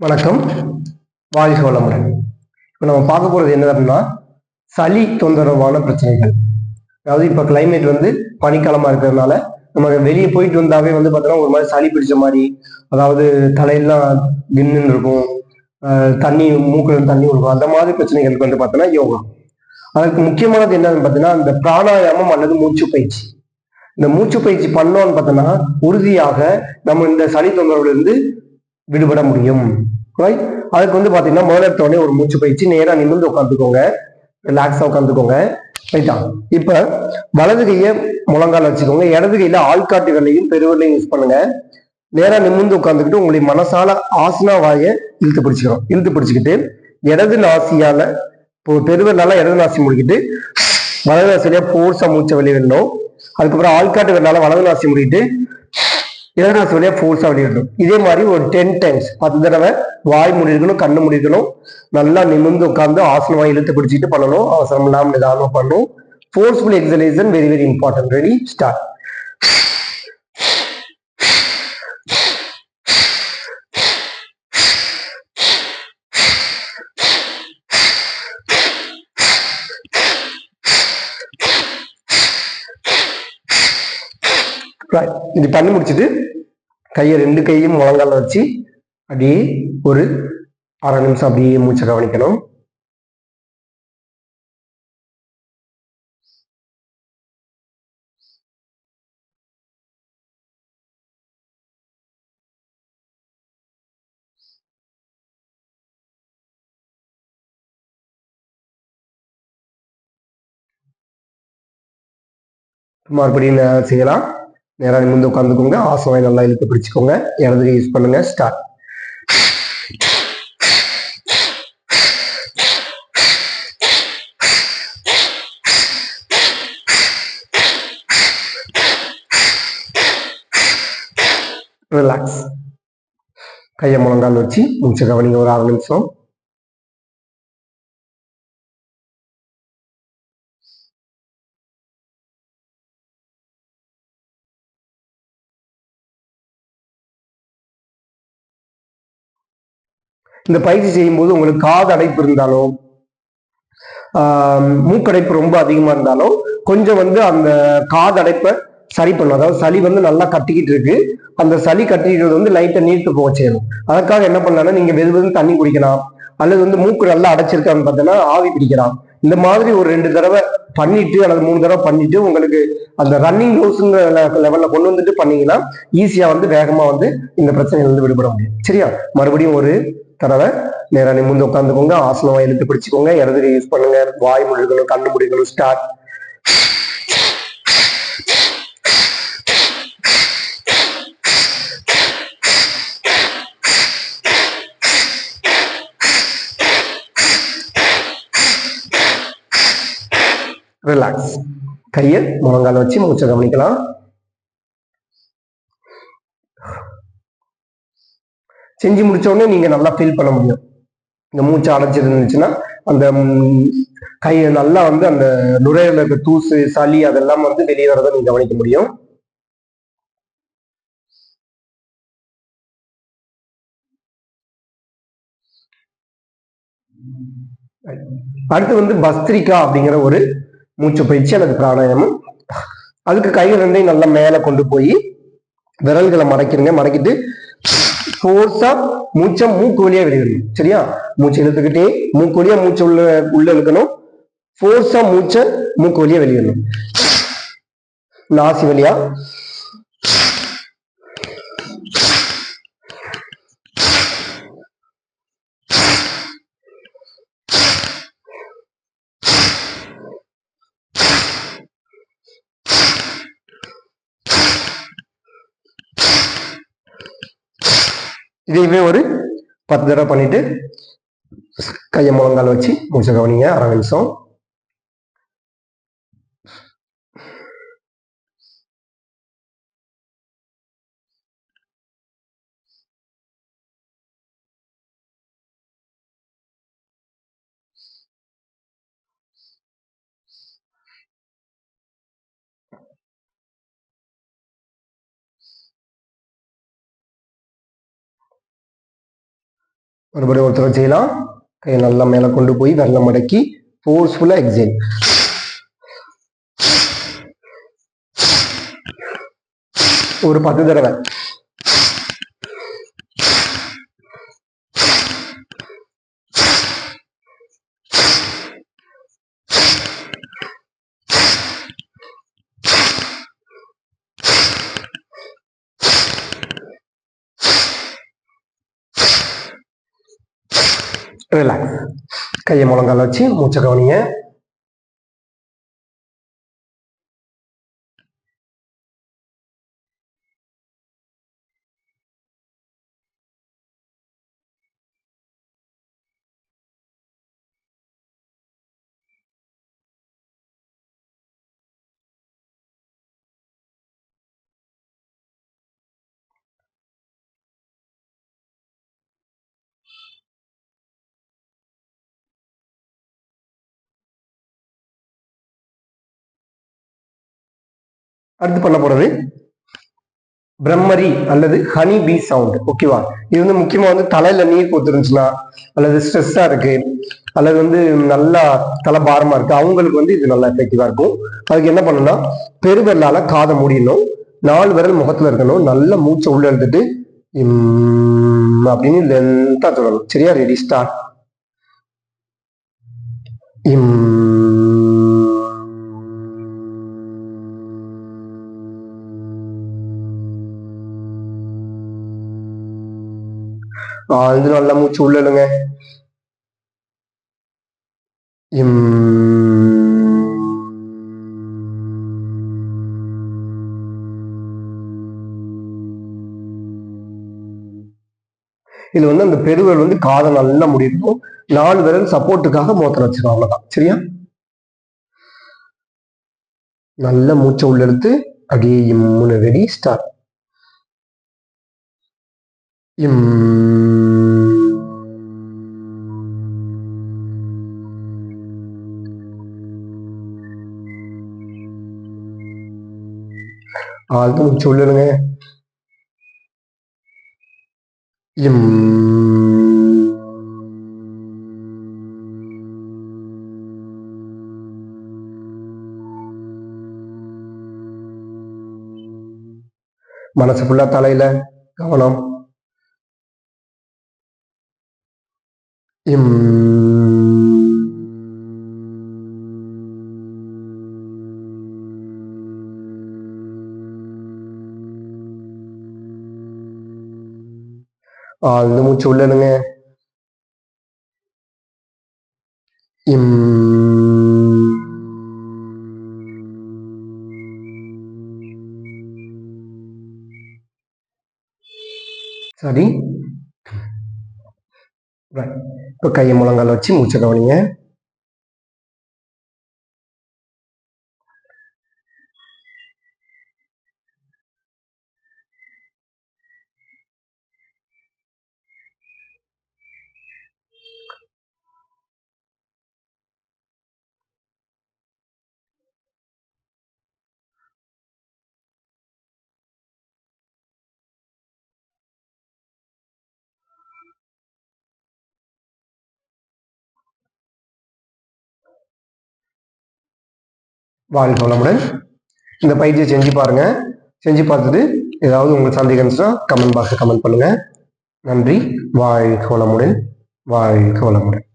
வணக்கம். வாழ்க வளமுடன். இப்போ நம்ம பார்க்க போகிறது என்ன அப்படின்னா சளி தொந்தரவான பிரச்சனைகள். அதாவது இப்போ கிளைமேட் வந்து பனிக்காலமாக இருக்கிறதுனால நம்ம வெளியே போயிட்டு வந்தாவே வந்து பார்த்தோன்னா ஒரு மாதிரி சளி பிடிச்ச மாதிரி அதாவது தலையெல்லாம் விண்ணுன்னு இருக்கும். தண்ணி மூக்குல தண்ணி இருக்கும் அந்த மாதிரி பிரச்சனைகளுக்கு வந்து பார்த்தோன்னா யோகா. அதுக்கு முக்கியமானது என்னன்னு பார்த்தீங்கன்னா இந்த பிராணாயாமம் அல்லது மூச்சு பயிற்சி. இந்த மூச்சு பயிற்சி பண்ணோம்னு பார்த்தோன்னா உறுதியாக நம்ம இந்த சளி தொந்தரவுல இருந்து விடுபட முடியும். ரைட் அதுக்கு வந்து பாத்தீங்கன்னா முதல்ல எடுத்தோடனே ஒரு மூச்சு பயிற்சி. நேரா நிமிர்ந்து உட்காந்துக்கோங்க ரிலாக்ஸா உட்காந்துக்கோங்க ரைட்டா இப்ப வலது கையை முழங்கால வச்சுக்கோங்க. இடது கையில ஆள்காட்டுகளையும் பெருவர்களையும் யூஸ் பண்ணுங்க. நேரா நிமிர்ந்து உட்காந்துக்கிட்டு உங்களுடைய மனசால ஆசனா வாயை இழுத்து பிடிச்சிக்கணும். இழுத்து பிடிச்சிக்கிட்டு இடது நாசியால இப்போ இடது நாசி முடிக்கிட்டு வலது நாசியில போர்ஸா மூச்சை வெளியிடணும். அதுக்கப்புறம் ஆள்காட்டு வலது நாசி முடிக்கிட்டு இடநாசி வழியா ஃபோர்ஸா வெளியிடணும். இதே மாதிரி ஒரு டென் டைம்ஸ் பத்து தடவை வாய் முடிக்கணும் கண்ணு முடிக்கணும் நல்லா நிமிர்ந்து உட்கார்ந்து ஆசனமா இழுத்து பிடிச்சிட்டு பண்ணணும். அவசரம் இல்லாமல் நிதானம் பண்ணணும். Forceful exhalation very very important ready start இது பண்ணி முடிச்சுட்டு கையை ரெண்டு கையும் முழங்கால வச்சு அப்படியே ஒரு அரை நிமிஷம் அப்படியே மூச்சை கவனிக்கணும். மறுபடியும் செய்யலாம்? நேராக நிமிர்ந்து உட்காந்துக்கோங்க ஆசை நல்லா இழுத்து பிடிச்சுக்கோங்க. இடதுக்கு யூஸ் பண்ணுங்க. ஸ்டார்ட் ரிலாக்ஸ் கையை முழங்கால் வச்சு மூச்சு கவனிங்க. ஒரு ஆறு நிமிஷம். இந்த பயிற்சி செய்யும்போது உங்களுக்கு காது அடைப்பு இருந்தாலோ மூக்கடைப்பு ரொம்ப அதிகமா இருந்தாலும் கொஞ்சம் வந்து அந்த காது அடைப்பை சரி பண்ணும். அதாவது சளி வந்து நல்லா கட்டிக்கிட்டு இருக்கு. அந்த சளி கட்டிக்கிறது வந்து லைட்டை நீர்த்து போக செய்யணும். அதற்காக என்ன பண்ணலாம்னா நீங்க வெது வெது தண்ணி குடிக்கலாம். அல்லது வந்து மூக்கு நல்லா அடைச்சிருக்கான்னு பார்த்தீங்கன்னா ஆவி பிடிக்கலாம். இந்த மாதிரி ஒரு ரெண்டு தடவை பண்ணிட்டு அல்லது மூணு தடவை பண்ணிட்டு உங்களுக்கு அந்த ரன்னிங் ரோஸ்ங்கிற லெவல்ல கொண்டு வந்துட்டு பண்ணீங்கன்னா ஈஸியா வந்து வேகமா வந்து இந்த பிரச்சனையில இருந்து விடுபட முடியும். சரியா? மறுபடியும் ஒரு தடவை நேராக நீ முந்து உட்காந்துக்கோங்க ஆசனமா எழுத்து பிடிச்சுக்கோங்க இடது யூஸ் பண்ணுங்க. வாய் முழுக்கணும் கண்ணு முடிகளும் ஸ்டார்ட் ரிலாக்ஸ் கையை முழங்கால வச்சு மூச்சை கவனிக்கலாம். செஞ்சு முடிச்ச உடனே நீங்க நல்லா ஃபீல் பண்ண முடியும். இந்த மூச்சு அடைச்சிருந்துச்சுன்னா அந்த கையை நல்லா வந்து அந்த நுரையில இருக்க தூசு சளி அதெல்லாம் வந்து வெளியே வரதை நீங்க கவனிக்க முடியும். அடுத்து வந்து பஸ்திரிகா அப்படிங்கிற ஒரு மூச்சு பயிற்சி அல்லது பிராணாயாமம். அதுக்கு கைகள் ரெண்டையும் நல்லா மேல கொண்டு போய் விரல்களை மடக்கிடுங்க. மடக்கிட்டு ஃபோர்ஸா மூச்சை மூக்கு வழியா வெளியிடணும் சரியா? மூச்சு இழுத்துக்கிட்டே மூக்கு வழியா மூச்சை உள்ள உள்ள இழுக்கணும். ஃபோர்ஸா மூச்சை மூக்கு வழியா வெளியிடணும் நாசி வழியா இதையுமே ஒரு பத்து தடவை பண்ணிட்டு கையை முழங்கால் வச்சு மூச்சை கவனிங்க அரை நிமிஷம். மறுபடியும் ஒருத்தர் செய்யலாம். கையை நல்லா மேலே கொண்டு போய் வெள்ளம் மடக்கி ஃபோர்ஸ்ஃபுல்லாக எக்ஸைல் ஒரு பத்து தடவை. ரிலாக்ஸ் கையை முழங்கால வச்சு மூச்சை கவனிங்க. அடுத்து பண்ண போறது பிரம்மரி அல்லது ஹனி பீ சவுண்ட் ஓகேவா இது வந்து முக்கியமா வந்து தலையில நீர் கொடுத்துருந்துச்சுன்னா அல்லது ஸ்ட்ரெஸ்ஸா இருக்கு அல்லது வந்து நல்லா தலை பாரமா இருக்கு அவங்களுக்கு வந்து இது நல்லா எஃபெக்டிவா இருக்கும். அதுக்கு என்ன பண்ணணும்னா பெருவிரலால காதை முடியணும் நாலு விரல் முகத்துல இருக்கணும் நல்ல மூச்சை உள்ள எடுத்துட்டு அப்படின்னு லென்த்தா சொல்லணும். சரியா? ரெடி ஸ்டார்ட் இம் ஆழ்ந்து நல்லா மூச்சு உள்ளழுங்க இம் இது வந்து அந்த பெருவிரல் வந்து காதை நல்லா முடியும் நாலு விரல் சப்போர்ட்டுக்காக மோத்திரம் வச்சிடும் அவ்வளவுதான். சரியா? நல்ல மூச்சை உள்ள எடுத்து அப்படியே இம்முன்னு ரெடி ஸ்டார்ட் இம் ஆழ்ந்து சொல்லுங்க. இம் மனசு ஃபுல்லா தலையில கவனம். இம் ஆழ்ந்து மூச்சு உள்ளனுங்க இம் சரி இப்போ கையை முழங்கால வச்சு மூச்சை கவனிங்க வாழ்க வளமுடன் இந்த பயிற்சியை செஞ்சு பாருங்க. செஞ்சு பார்த்துட்டு ஏதாவது உங்களுக்கு சந்தேகம் இருந்துச்சுன்னா கமெண்ட் பாக்ஸில் கமெண்ட் பண்ணுங்க. நன்றி. வாழ்க வளமுடன் வாழ்க வளமுடன்